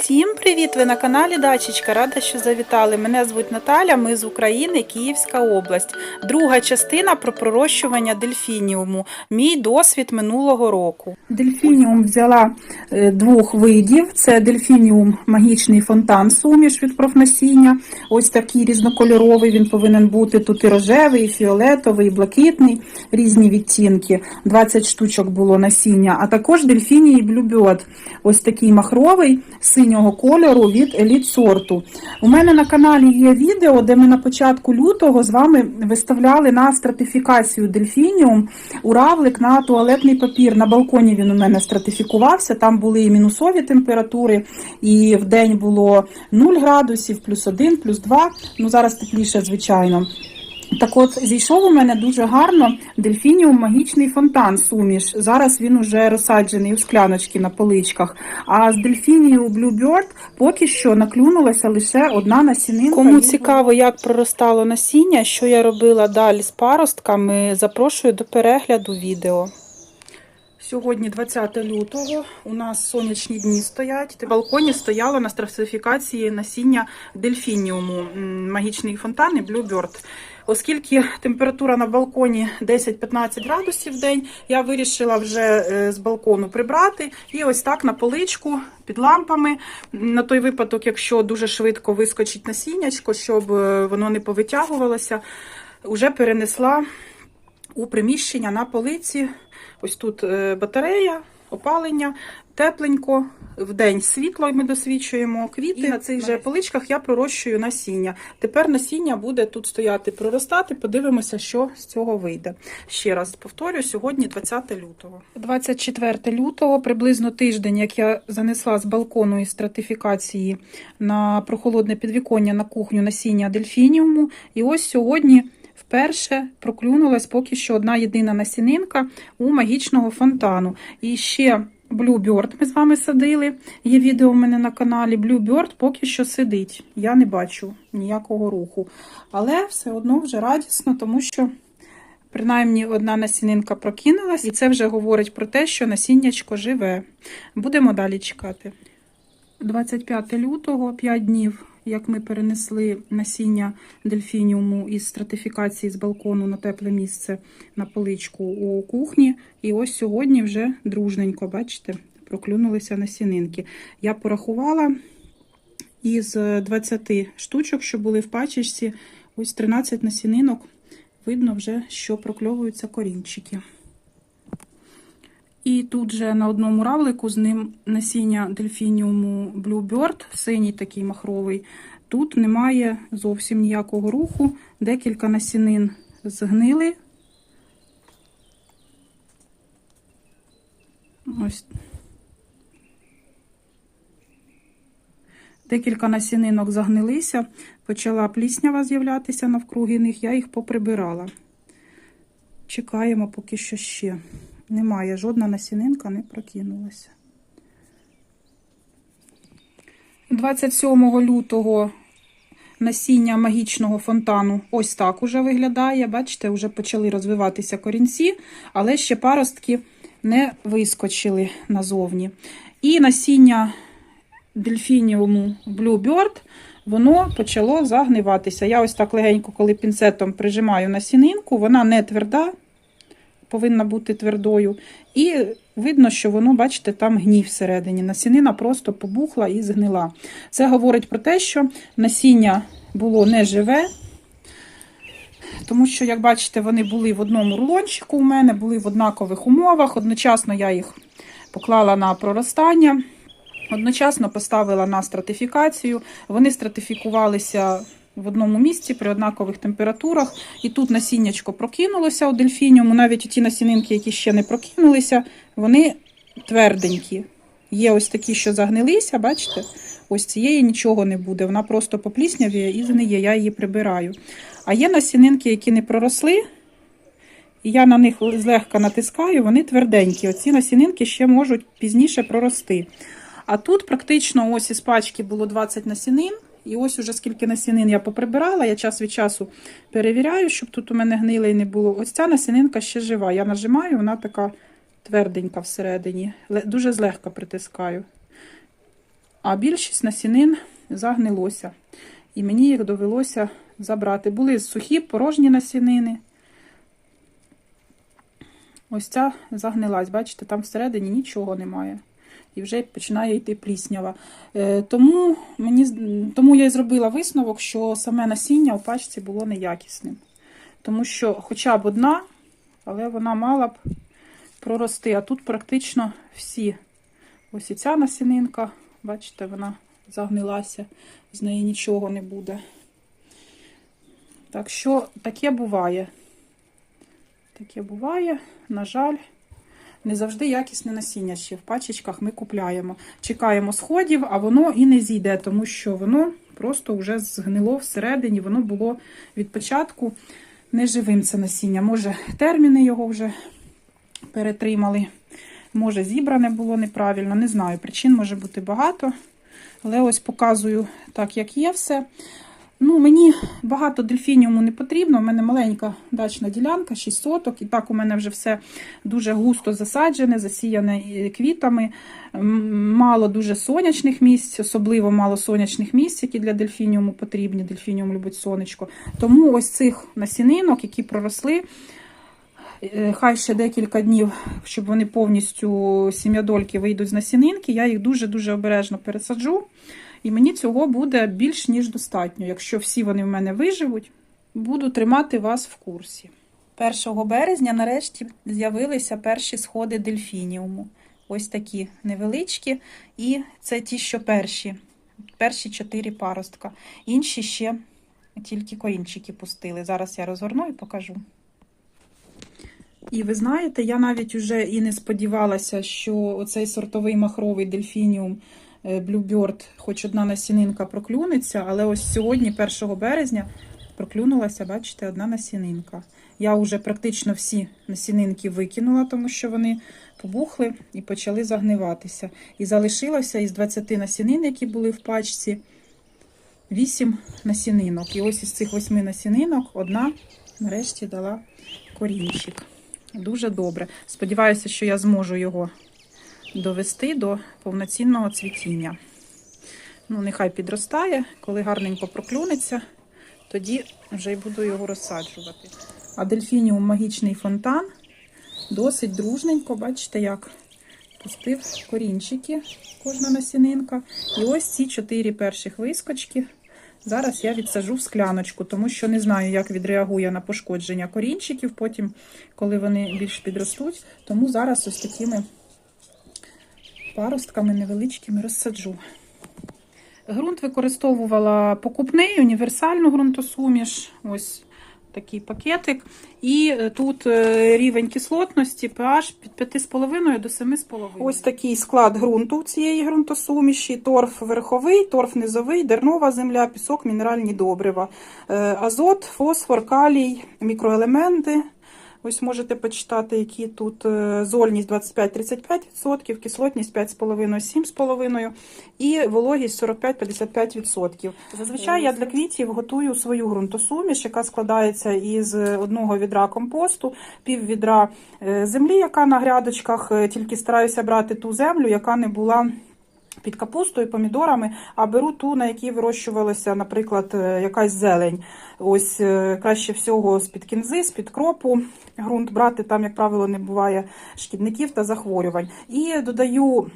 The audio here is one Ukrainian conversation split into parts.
Всім привіт! Ви на каналі Дачечка. Рада, що завітали. Мене звуть Наталя. Ми з України, Київська область. Друга частина про пророщування дельфініуму. Мій досвід минулого року. Дельфініум взяла е, двох видів: це дельфініум магічний фонтан, суміш від профнасіння. Ось такий різнокольоровий. Він повинен бути тут і рожевий, і фіолетовий, і блакитний, різні відтінки. 20 штучок було насіння, а також дельфіній блюбьот. Ось такий махровий синього кольору від еліт сорту. У мене на каналі є відео, де ми на початку лютого з вами виставляли на стратифікацію дельфініум у равлик на туалетний папір. На балконі він у мене стратифікувався. Там були і мінусові температури, і в день було 0 градусів, плюс 1, плюс 2. Ну зараз тепліше, звичайно. Так от зійшов у мене дуже гарно дельфініум магічний фонтан суміш. Зараз він уже розсаджений у скляночки на поличках. А з дельфінію Bluebird поки що наклюнулася лише одна насінинка. Кому цікаво, як проростало насіння, що я робила далі з паростками, запрошую до перегляду відео. Сьогодні 20 лютого. У нас сонячні дні стоять. На балконі стояло на стратифікації насіння дельфініуму, магічний фонтан і Bluebird. Оскільки температура на балконі 10-15 градусів в день, я вирішила вже е, з балкону прибрати і ось так на поличку під лампами. На той випадок, якщо дуже швидко вискочить насіннячко, щоб е, воно не повитягувалося, вже перенесла у приміщення на полиці. Ось тут е, батарея, опалення, тепленько, вдень світло ми досвідчуємо квіти. І на цих же поличках я пророщую насіння. Тепер насіння буде тут стояти, проростати. Подивимося, що з цього вийде. Ще раз повторю, сьогодні 20 лютого. 24 лютого, приблизно тиждень, як я занесла з балкону із стратифікації на прохолодне підвіконня на кухню насіння дельфініуму. І ось сьогодні. Вперше проклюнулась поки що одна єдина насінинка у магічного фонтану. І ще Bluebird ми з вами садили. Є відео у мене на каналі. Bluebird поки що сидить. Я не бачу ніякого руху. Але все одно вже радісно, тому що принаймні одна насінинка прокинулась, і це вже говорить про те, що насіннячко живе. Будемо далі чекати. 25 лютого, 5 днів як ми перенесли насіння дельфініуму із стратифікації з балкону на тепле місце на поличку у кухні. І ось сьогодні вже дружненько, бачите, проклюнулися насінинки. Я порахувала із 20 штучок, що були в пачечці, ось 13 насінинок. Видно вже, що прокльовуються корінчики. І тут же на одному равлику з ним насіння дельфініуму Bluebird, синій такий махровий. Тут немає зовсім ніякого руху. Декілька насінин згнили. Ось. Декілька насінинок загнилися, почала пліснява з'являтися навкруги них, я їх поприбирала. Чекаємо поки що ще. Немає, жодна насінинка не прокинулася. 27 лютого насіння магічного фонтану ось так уже виглядає. Бачите, вже почали розвиватися корінці, але ще паростки не вискочили назовні. І насіння дельфініуму Bluebird, воно почало загниватися. Я ось так легенько, коли пінцетом прижимаю насінинку, вона не тверда повинна бути твердою. І видно, що воно, бачите, там гній всередині. Насінина просто побухла і згнила. Це говорить про те, що насіння було не живе. Тому що, як бачите, вони були в одному рулончику у мене, були в однакових умовах. Одночасно я їх поклала на проростання, одночасно поставила на стратифікацію. Вони стратифікувалися в одному місці при однакових температурах. І тут насіннячко прокинулося у дельфініуму. Навіть ті насінинки, які ще не прокинулися, вони тверденькі. Є ось такі, що загнилися, бачите? Ось цієї нічого не буде. Вона просто попліснявіє і згниє, я її прибираю. А є насінинки, які не проросли, і я на них злегка натискаю, вони тверденькі. Оці насінинки ще можуть пізніше прорости. А тут практично ось із пачки було 20 насінин. І ось уже скільки насінин я поприбирала, я час від часу перевіряю, щоб тут у мене гнилий не було. Ось ця насінинка ще жива. Я нажимаю, вона така тверденька всередині. Дуже злегка притискаю. а більшість насінин загнилося. І мені їх довелося забрати. Були сухі, порожні насінини. Ось ця загнилась, бачите, там всередині нічого немає. І вже починає йти пліснява. Е, тому, мені, тому я й зробила висновок, що саме насіння у пачці було неякісним. Тому що хоча б одна, але вона мала б прорости. А тут практично всі. Ось і ця насінинка, бачите, вона загнилася, з неї нічого не буде. Так що таке буває. Таке буває, на жаль, не завжди якісне насіння ще в пачечках ми купляємо. Чекаємо сходів, а воно і не зійде, тому що воно просто вже згнило всередині, воно було від початку неживим це насіння. Може, терміни його вже перетримали, може, зібране було неправильно, не знаю. Причин може бути багато. Але ось показую так, як є все. Ну, мені багато дельфініуму не потрібно. У мене маленька дачна ділянка, 6 соток. І так у мене вже все дуже густо засаджене, засіяне квітами. Мало дуже сонячних місць, особливо мало сонячних місць, які для дельфініуму потрібні. Дельфініум любить сонечко. Тому ось цих насінинок, які проросли, е, хай ще декілька днів, щоб вони повністю сім'ядольки вийдуть з насінинки, я їх дуже-дуже обережно пересаджу. І мені цього буде більш ніж достатньо. Якщо всі вони в мене виживуть, буду тримати вас в курсі. 1 березня нарешті з'явилися перші сходи дельфініуму. Ось такі невеличкі. І це ті, що перші. Перші чотири паростка. Інші ще тільки корінчики пустили. Зараз я розгорну і покажу. І ви знаєте, я навіть уже і не сподівалася, що оцей сортовий махровий дельфініум Bluebird, хоч одна насінинка проклюнеться, але ось сьогодні, 1 березня, проклюнулася, бачите, одна насінинка. Я вже практично всі насінинки викинула, тому що вони побухли і почали загниватися. І залишилося із 20 насінин, які були в пачці, 8 насінинок. І ось із цих 8 насінинок одна нарешті дала корінчик. Дуже добре. Сподіваюся, що я зможу його довести до повноцінного цвітіння. Ну, нехай підростає, коли гарненько проклюнеться, тоді вже й буду його розсаджувати. А дельфініум магічний фонтан досить дружненько, бачите, як пустив корінчики кожна насінинка. І ось ці чотири перших вискочки. Зараз я відсажу в скляночку, тому що не знаю, як відреагує на пошкодження корінчиків, потім, коли вони більш підростуть. Тому зараз ось такими паростками невеличкими розсаджу. Ґрунт використовувала покупний, універсальну ґрунтосуміш. Ось такий пакетик. І е, тут е, рівень кислотності pH від 5,5 до 7,5. Ось такий склад ґрунту цієї ґрунтосуміші: торф верховий, торф низовий, дернова земля, пісок, мінеральні добрива, Е, азот, фосфор, калій, мікроелементи. Ось можете почитати, які тут е, зольність 25-35%, кислотність 5,5-7,5% і вологість 45-55%. Зазвичай я для квітів готую свою ґрунтосуміш, яка складається із одного відра компосту, пів відра е, землі, яка на грядочках, е, тільки стараюся брати ту землю, яка не була під капустою, помідорами, а беру ту, на якій вирощувалася, наприклад, е, якась зелень. Ось е, краще всього з-під кінзи, з-під кропу ґрунт брати, там, як правило, не буває шкідників та захворювань. І додаю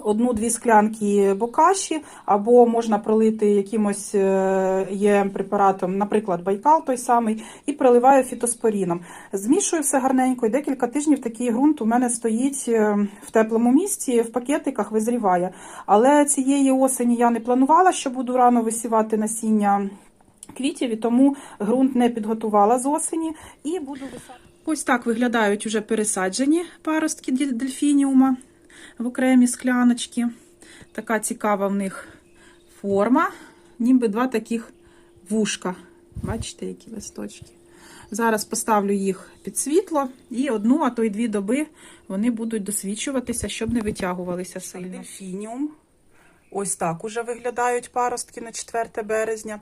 одну-дві склянки бокаші, або можна пролити якимось е, є препаратом, наприклад, байкал той самий, і проливаю фітоспоріном. Змішую все гарненько, і декілька тижнів такий ґрунт у мене стоїть е, в теплому місці, в пакетиках визріває. Але цієї осені я не планувала, що буду рано висівати насіння квітів, і тому ґрунт не підготувала з осені і буду висаджувати. Ось так виглядають уже пересаджені паростки дельфініума в окремі скляночки. Така цікава в них форма, ніби два таких вушка. Бачите, які листочки. Зараз поставлю їх під світло і одну, а то й дві доби вони будуть досвідчуватися, щоб не витягувалися сильно. Дельфініум. Ось так уже виглядають паростки на 4 березня.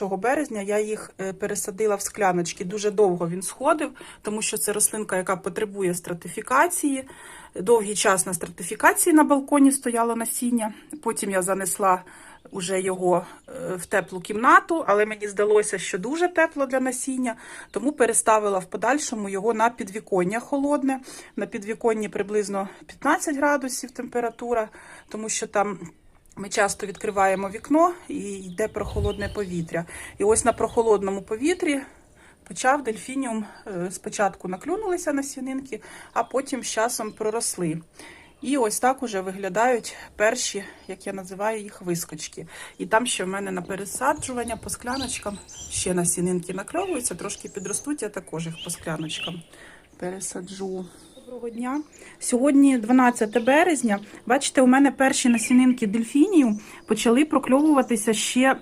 1 березня я їх е, пересадила в скляночки. Дуже довго він сходив, тому що це рослинка, яка потребує стратифікації. Довгий час на стратифікації на балконі стояло насіння. Потім я занесла уже його е, в теплу кімнату, але мені здалося, що дуже тепло для насіння, тому переставила в подальшому його на підвіконня холодне. На підвіконні приблизно 15 градусів температура, тому що там. Ми часто відкриваємо вікно і йде прохолодне повітря. І ось на прохолодному повітрі почав дельфініум. е, Спочатку наклюнулися насінинки, а потім з часом проросли. І ось так уже виглядають перші, як я називаю їх, вискочки. І там ще в мене на пересаджування по скляночкам ще насінинки накльовуються, трошки підростуть, я також їх по скляночкам пересаджу. Доброго дня. Сьогодні 12 березня. Бачите, у мене перші насінинки дельфінію почали прокльовуватися ще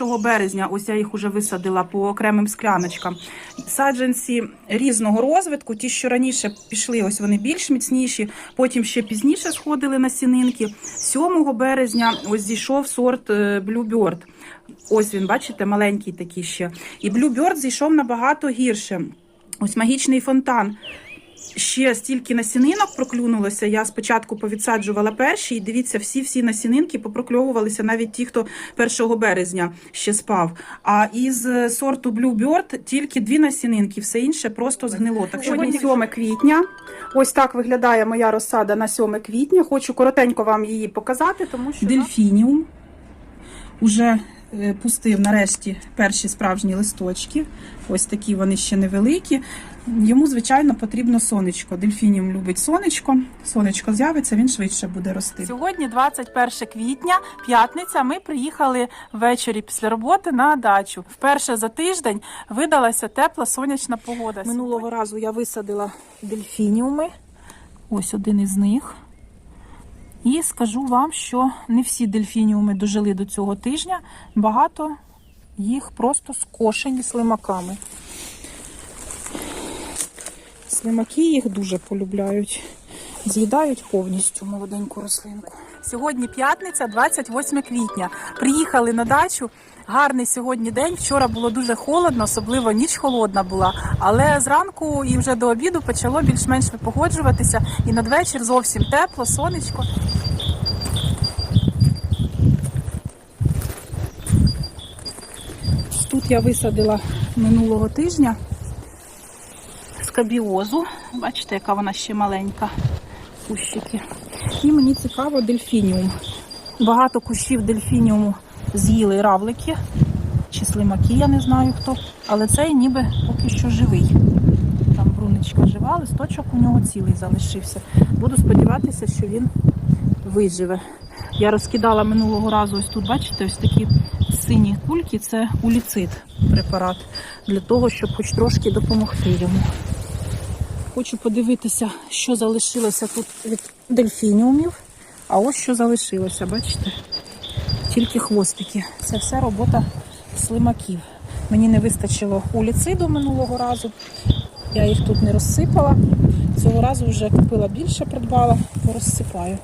1 березня. Ось я їх уже висадила по окремим скляночкам. Саджанці різного розвитку, ті, що раніше пішли, ось вони більш міцніші, потім ще пізніше сходили насінинки. 7 березня ось зійшов сорт е, Bluebird. Ось він, бачите, маленький такий ще. І Bluebird зійшов набагато гірше. Ось магічний фонтан. Ще стільки насінинок проклюнулося. Я спочатку повідсаджувала перші, і дивіться, всі-всі насінинки попрокльовувалися, навіть ті, хто 1 березня ще спав. А із е, сорту Bluebird тільки дві насінинки, все інше просто згнило. Так сьогодні 7 квітня. Ось так виглядає моя розсада на 7 квітня. Хочу коротенько вам її показати, тому що дельфініум уже е, пустив нарешті перші справжні листочки. Ось такі вони ще невеликі. Йому, звичайно, потрібно сонечко. Дельфініум любить сонечко. Сонечко з'явиться, він швидше буде рости. Сьогодні 21 квітня, п'ятниця. Ми приїхали ввечері після роботи на дачу. Вперше за тиждень видалася тепла сонячна погода. Минулого разу я висадила дельфініуми. Ось один із них. І скажу вам, що не всі дельфініуми дожили до цього тижня. Багато їх просто скошені слимаками. Слимаки їх дуже полюбляють. З'їдають повністю молоденьку рослинку. Сьогодні п'ятниця, 28 квітня. Приїхали на дачу. Гарний сьогодні день. Вчора було дуже холодно, особливо ніч холодна була. Але зранку і вже до обіду почало більш-менш випогоджуватися. І надвечір зовсім тепло, сонечко. Тут я висадила минулого тижня скабіозу. Бачите, яка вона ще маленька. Кущики. І мені цікаво дельфініум. Багато кущів дельфініуму з'їли равлики чи слимаки, я не знаю хто. Але цей ніби поки що живий. Там бруничка жива, листочок у нього цілий залишився. Буду сподіватися, що він виживе. Я розкидала минулого разу ось тут, бачите, ось такі сині кульки це уліцид препарат для того, щоб хоч трошки допомогти йому. Хочу подивитися, що залишилося тут від дельфініумів. А ось що залишилося, бачите? Тільки хвостики. Це все робота слимаків. Мені не вистачило уліциду минулого разу. Я їх тут не розсипала. Цього разу вже купила більше, придбала, порозсипаю.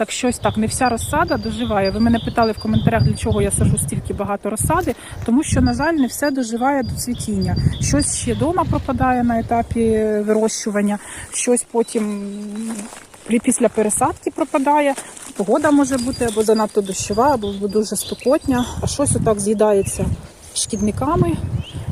Так щось так, не вся розсада доживає. Ви мене питали в коментарях, для чого я сажу стільки багато розсади, тому що, на жаль, не все доживає до цвітіння. Щось ще вдома пропадає на етапі вирощування, щось потім після пересадки пропадає. Погода може бути або занадто дощова, або дуже спекотня, а щось отак з'їдається шкідниками.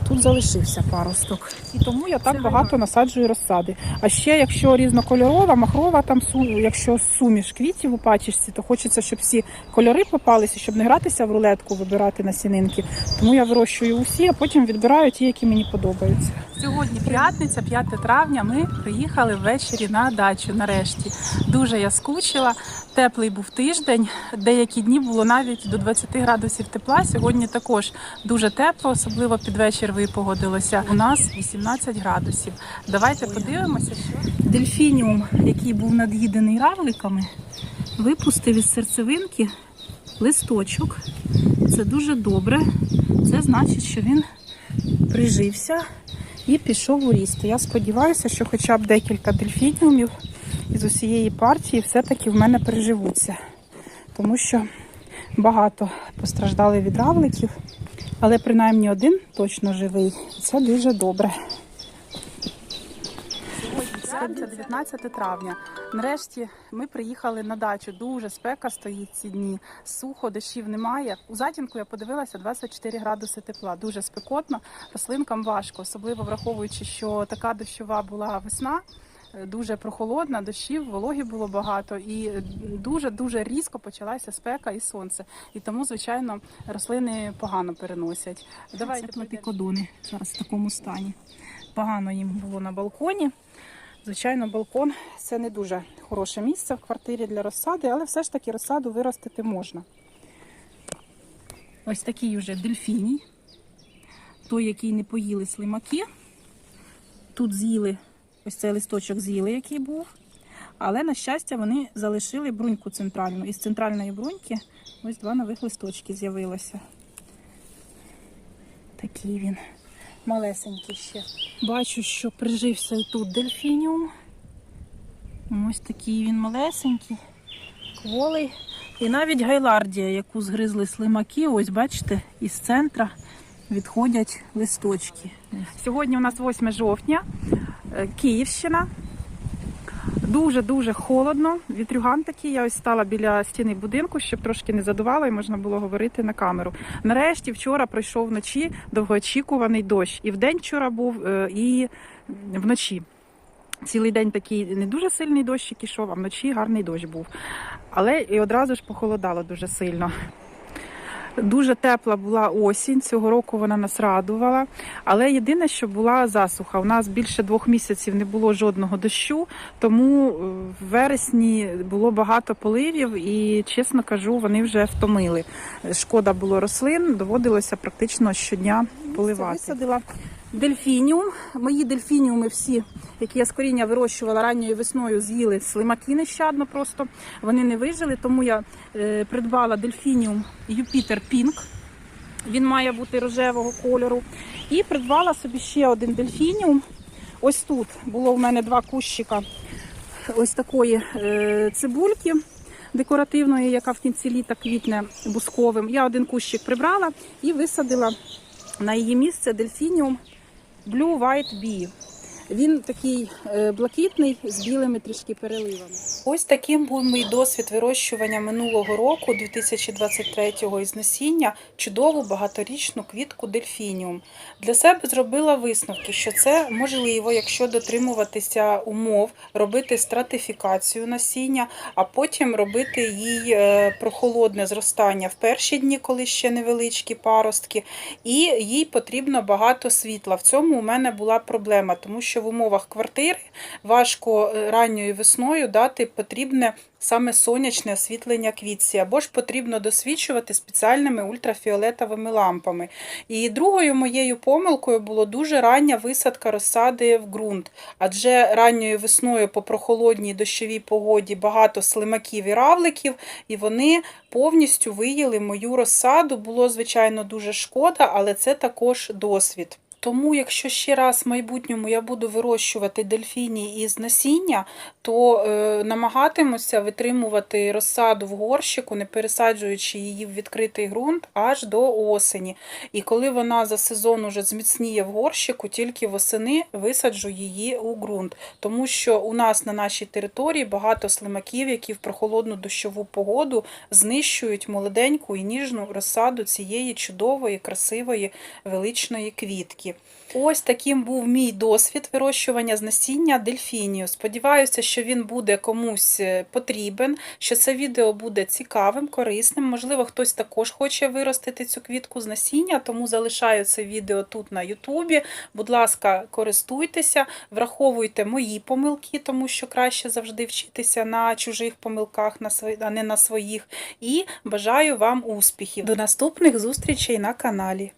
Тут залишився паросток. І тому я так багато насаджую розсади. А ще, якщо різнокольорова, махрова, там якщо суміш квітів у пачечці, то хочеться, щоб всі кольори попалися, щоб не гратися в рулетку, вибирати насінинки. Тому я вирощую усі, а потім відбираю ті, які мені подобаються. Сьогодні п'ятниця, 5 травня. Ми приїхали ввечері на дачу. Нарешті дуже я скучила. Теплий був тиждень. Деякі дні було навіть до 20 градусів тепла. Сьогодні також дуже тепло, особливо під вечір випогодилося. У нас 18 градусів. Давайте подивимося, що дельфініум, який був над'їдений равликами, випустив із серцевинки листочок. Це дуже добре. Це значить, що він прижився і пішов у ріст. Я сподіваюся, що хоча б декілька дельфініумів із усієї партії все-таки в мене приживуться. Тому що багато постраждали від равликів, але принаймні один точно живий. Це дуже добре. Сьогодні це 19 травня. Нарешті ми приїхали на дачу. Дуже спека стоїть ці дні. Сухо, дощів немає. У затінку я подивилася 24 градуси тепла. Дуже спекотно. Рослинкам важко, особливо враховуючи, що така дощова була весна. Дуже прохолодна, дощів, вологі було багато, і дуже дуже різко почалася спека і сонце. І тому, звичайно, рослини погано переносять. Давайте Це платикодони зараз в такому стані. погано їм було на балконі. Звичайно, балкон це не дуже хороше місце в квартирі для розсади, але все ж таки розсаду виростити можна. Ось такий вже дельфіній. Той, який не поїли слимаки. Тут з'їли, ось цей листочок з'їли, який був. Але, на щастя, вони залишили бруньку центральну. Із центральної бруньки ось два нових листочки з'явилося. Такий він малесенький ще. Бачу, що прижився і тут дельфініум. Ось такий він малесенький, кволий. І навіть гайлардія, яку згризли слимаки, ось бачите, із центра відходять листочки. Сьогодні у нас 8 жовтня, Київщина. Дуже-дуже холодно. Вітрюган такий. Я ось стала біля стіни будинку, щоб трошки не задувало і можна було говорити на камеру. Нарешті вчора пройшов вночі довгоочікуваний дощ. І вдень вчора був, е, і вночі. Цілий день такий не дуже сильний дощик ішов, а вночі гарний дощ був. Але і одразу ж похолодало дуже сильно. Дуже тепла була осінь. Цього року вона нас радувала. Але єдине, що була засуха. У нас більше двох місяців не було жодного дощу, тому е, в вересні було багато поливів, і чесно кажу, вони вже втомили. Шкода було рослин, доводилося практично щодня поливати. Висадила дельфініум. Мої дельфініуми всі, які я з коріння вирощувала ранньою весною, з'їли слимаки нещадно просто. Вони не вижили, тому я е, придбала дельфініум Юпітер Пінк. Він має бути рожевого кольору. І придбала собі ще один дельфініум. Ось тут було в мене два кущика ось такої е, цибульки декоративної, яка в кінці літа квітне бусковим. Я один кущик прибрала і висадила на її місце дельфініум Blue White Bee. Він такий е, блакитний з білими трішки переливами. Ось таким був мій досвід вирощування минулого року, 2023-го, із насіння чудову багаторічну квітку дельфініум. Для себе зробила висновки, що це можливо, якщо дотримуватися умов, робити стратифікацію насіння, а потім робити їй е, прохолодне зростання в перші дні, коли ще невеличкі паростки, і їй потрібно багато світла. В цьому у мене була проблема, тому що в умовах квартири важко е, ранньою весною дати потрібне саме сонячне освітлення квітці, або ж потрібно досвідчувати спеціальними ультрафіолетовими лампами. І другою моєю помилкою було дуже рання висадка розсади в ґрунт, адже ранньою весною по прохолодній дощовій погоді багато слимаків і равликів, і вони повністю виїли мою розсаду. Було, звичайно, дуже шкода, але це також досвід. Тому, якщо ще раз в майбутньому я буду вирощувати дельфіній із насіння, то е, намагатимуся витримувати розсаду в горщику, не пересаджуючи її в відкритий ґрунт аж до осені. І коли вона за сезон уже зміцніє в горщику, тільки восени висаджу її у ґрунт. Тому що у нас на нашій території багато слимаків, які в прохолодну дощову погоду знищують молоденьку і ніжну розсаду цієї чудової, красивої, величної квітки. Ось таким був мій досвід вирощування з насіння дельфінію. Сподіваюся, що він буде комусь е, потрібен, що це відео буде цікавим, корисним. Можливо, хтось також хоче виростити цю квітку з насіння, тому залишаю це відео тут на Ютубі. Будь ласка, користуйтеся, враховуйте мої помилки, тому що краще завжди вчитися на чужих помилках, а не на своїх. І бажаю вам успіхів. До наступних зустрічей на каналі.